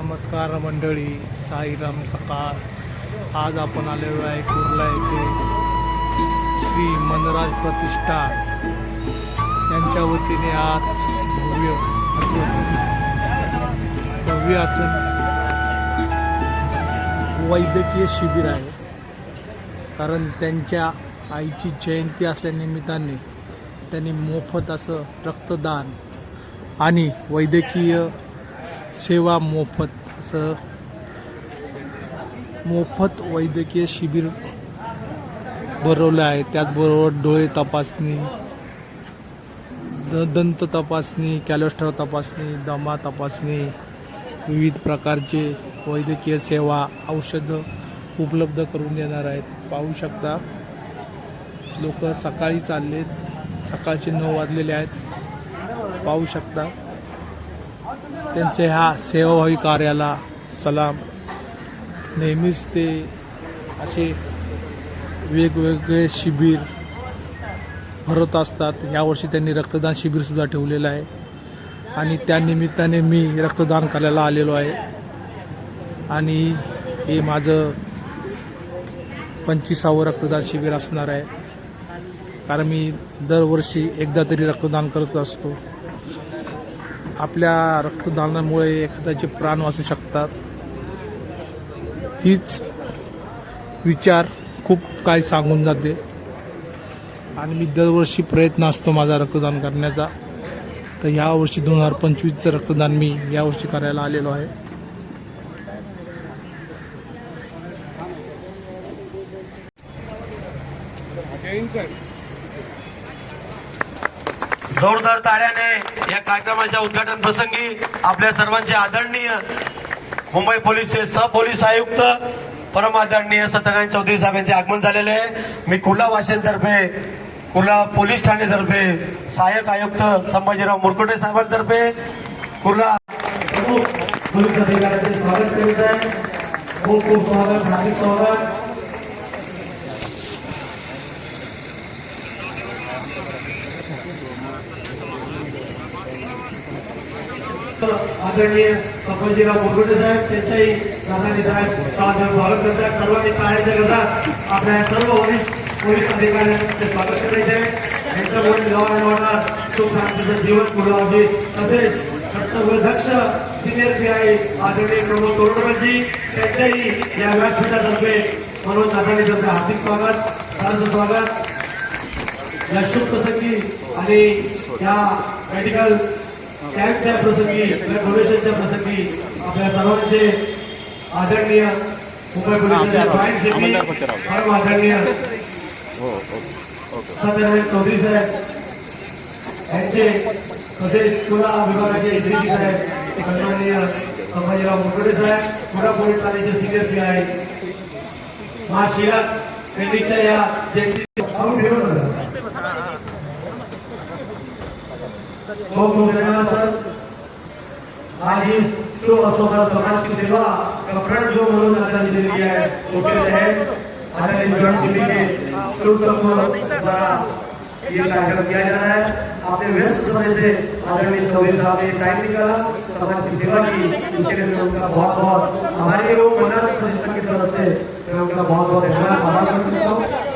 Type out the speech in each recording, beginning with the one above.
नमस्कार मंडळी साईराम सकाळ. आज आपण आलेलो आहे कुर्ला येथे. श्री मनराज प्रतिष्ठा. यांच्या वतीने आज भव्य असं भव्य असं वैद्यकीय शिबिर आहे. कारण त्यांच्या आईची जयंती असल्यानिमित्ताने त्यांनी मोफत असं रक्तदान आणि वैद्यकीय सेवा मोफत असं मोफत वैद्यकीय शिबिर भरवलं आहे. त्याचबरोबर डोळे तपासणी द दंत तपासणी कॅलोस्टर तपासणी दमा तपासणी विविध प्रकारचे वैद्यकीय सेवा औषधं उपलब्ध करून देणार आहेत. पाहू शकता लोक सकाळी चाललेत सकाळचे नऊ वाजलेले आहेत. पाहू शकता. त्यांचे ह्या सेवाभावी कार्याला सलाम. नेहमीच ते असे वेगवेगळे शिबिर भरत असतात. यावर्षी त्यांनी रक्तदान शिबिरसुद्धा ठेवलेलं आहे. आणि त्यानिमित्ताने मी रक्तदान करायला आलेलो आहे. आणि हे माझं पंचवीसावं रक्तदान शिबिर असणार आहे. कारण मी दरवर्षी एकदा तरी रक्तदान करत असतो. आपल्या रक्तदानामुळे एखाद्याचे प्राण वाचू शकतात हीच विचार खूप काही सांगून जाते. आणि मी दरवर्षी प्रयत्न असतो माझा रक्तदान करण्याचा. तर यावर्षी दोन हजार पंचवीसचं रक्तदान मी यावर्षी करायला आलेलो आहे. जोरदार ताड्याने या कार्यक्रमाच्या उद्घाटन प्रसंगी आपल्या सर्वांचे आदरणीय मुंबई पोलीसचे सहपोलीस आयुक्त परम आदरणीय सत्यनारायण चौधरी साहेब यांचे आगमन झालेले आहे. मी कुर्ला वाशिंदतर्फे कुर्ला पोलीस ठाणेतर्फे सहाय्यक आयुक्त संभाजीराव मुरकुटे साहेबांतर्फे कुर्ला पोलीस अधिकाऱ्यांचे स्वागत करीत आहे. खूप खूप स्वागत हार्दिक स्वागत. आदरणीय संभाजीराव मुरगुटे साहेब त्यांच्याही राधानी साहेब सादर स्वागत करतात सर्वांनी टाळ्याच्या गजरात आपल्या सर्व वरिष्ठ पोलीस अधिकाऱ्यांचे स्वागत करायचे आहे यांच्यामुळे लॉ अँड सुख शांतीचं जीवन पुरवावे तसेच कर्तव्यदक्ष सिनियर पी आय आदरणीय प्रमोद तोरडकरजी त्यांच्याही या व्यासपीठातर्फे मनोज आघाडीतर्फे हार्दिक स्वागत सहर्ष स्वागत. या शुभ प्रसंगी आणि या मेडिकल कॅम्पच्या प्रसंगी डोनेशनच्या प्रसंगी आपल्या सर्वांचे आदरणीय मुंबई पोलिसांचे जॉईंट सेक्रेटरी परम आदरणीय सत्यनारायण चौधरी साहेब यांचे तसेच विभागाचे एसडीसी साहेब सन्माननीय संभाजीराव मुरगडे साहेब पोलीस ठाण्याचे सिनियर पी आहे महाशिरक पेंडिंगच्या या जयंती खूप धन्यवाद सर आज ही शो असोगा समाज की सेवा का फ्रंट जो म्हणून आता दिलेली आहे तो केलेला आहे आता जॉइंट सिटी के शुभ समूह द्वारा ये कार्यक्रम किया जा रहा है आपने व्यस्त समय से आदरणीय चौधरी साहब ने टाइम निकाला समाज की सेवा की इसके लिए उनका बहुत बहुत हमारे लोग मंडल प्रतिष्ठान की तरफ़ से मैं उनका बहुत बहुत धन्यवाद आभार करता हूँ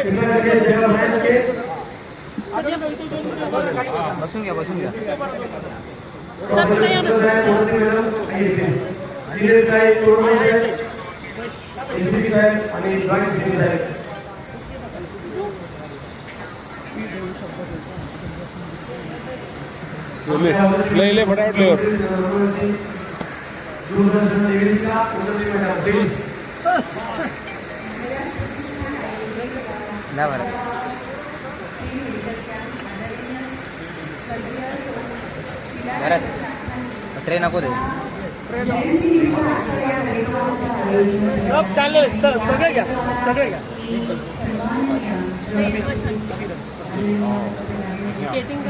कृपया करके जगह बैठ के बसून घ्या बसून घ्या आणि जॉईंट साहेब लय लय फटाफट लय दूरदर्शन निवेदिका उन्नती मॅडम प्लीज द्या बरं भरत ट्रे नको सब चालेल सगळे घ्या सगळे घ्या. स्केटिंग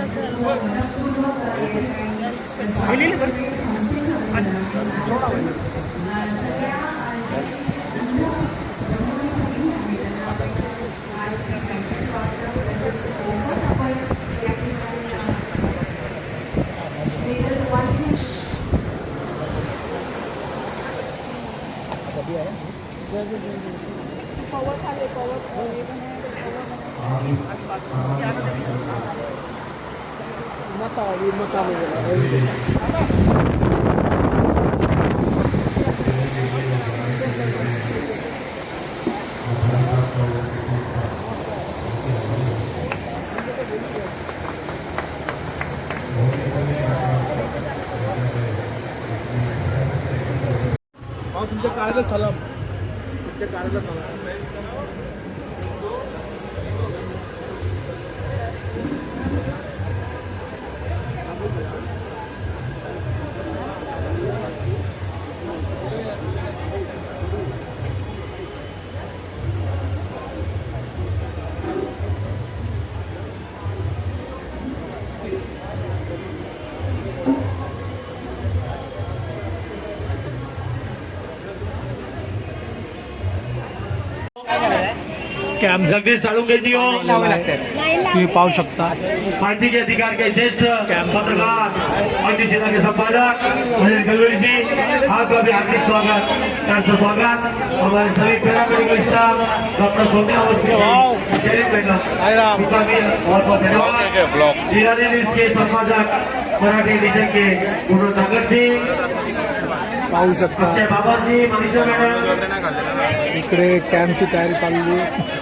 तुमच्या कार्याला सलाम. तुमच्या कार्याला सलाम. कॅम्प जगदीश साळुंकेजी हो. तुम्ही पाहू शकता. पार्टी के अधिकार के ज्येष्ठ पत्रकार पार्टी सेना के संपादक अनिल गलवेल जी आपका भी हार्दिक स्वागत. त्यांचं स्वागत. हमारे सभी paramedical staff doctor Saumya Awasthi Sharif madam Ram उनका भी बहुत बहुत धन्यवाद. न्यूज के संपादक मराठी एडिशन के गुरु सागर जी पाहू शकता. अक्षय बाबा जी मनीषा मैडम. इकडे कॅम्पची तयारी चालली. आहे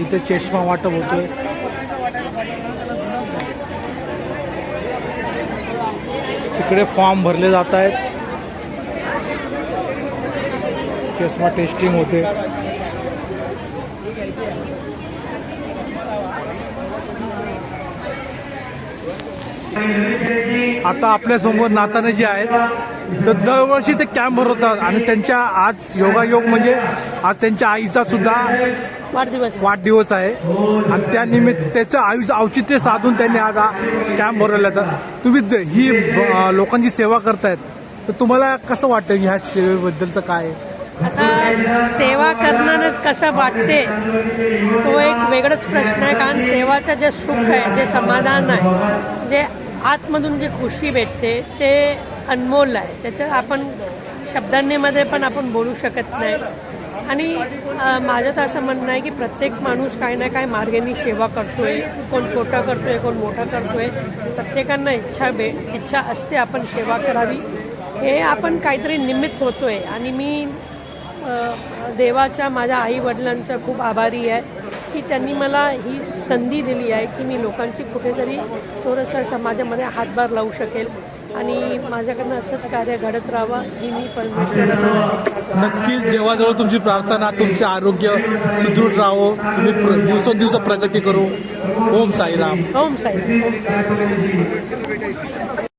इथे चष्मा वाटप होतोय. इकडे फॉर्म भरले जात आहेत. चष्मा टेस्टिंग होते. आता आपल्यासमोर नाताने जे आहेत तर दरवर्षी ते कॅम्प भरवतात आणि त्यांच्या आज योगायोग म्हणजे आज त्यांच्या आईचा सुद्धा वाढदिवस. वाढदिवस आहे. आणि त्या निमित्त त्याचं आयुष्य औचित्य साधून त्यांनी आज हा कॅम्प भरवला तर तुम्ही ही लोकांची सेवा करतायत. तर तुम्हाला कसं वाटतं ह्या सेवेबद्दलचं काय? आता सेवा करणं कसं वाटते तो एक वेगळाच प्रश्न आहे. कारण सेवाचं जे सुख आहे जे समाधान आहे जे आतमधून जी खुशी भेटते ते अनमोल आहे. त्याच्यात आपण शब्दांनीमध्ये पण आपण बोलू शकत नाही. आणि माझं तर असं म्हणणं आहे की प्रत्येक माणूस काही ना काही मार्गाने सेवा करतोय. कोण छोटा करतोय कोण मोठा करतोय. प्रत्येकांना इच्छा बे इच्छा असते आपण सेवा करावी. हे आपण काहीतरी निमित्त होतोय. आणि मी देवाच्या माझ्या आई वडिलांचा खूप आभारी आहे की त्यांनी मला ही संधी दिली आहे की मी लोकांची कुठेतरी थोडंसं समाजामध्ये हातभार लावू शकेल. आणि माझ्याकडनं असंच कार्य घडत राहावं ही मी परमेश्वरांना नक्कीच. देवाजवळ तुमची प्रार्थना तुमचे आरोग्य सुदृढ राहो. तुम्ही दिवसेंदिवस प्रगती करू. ओम साईराम. ओम साई ओम साई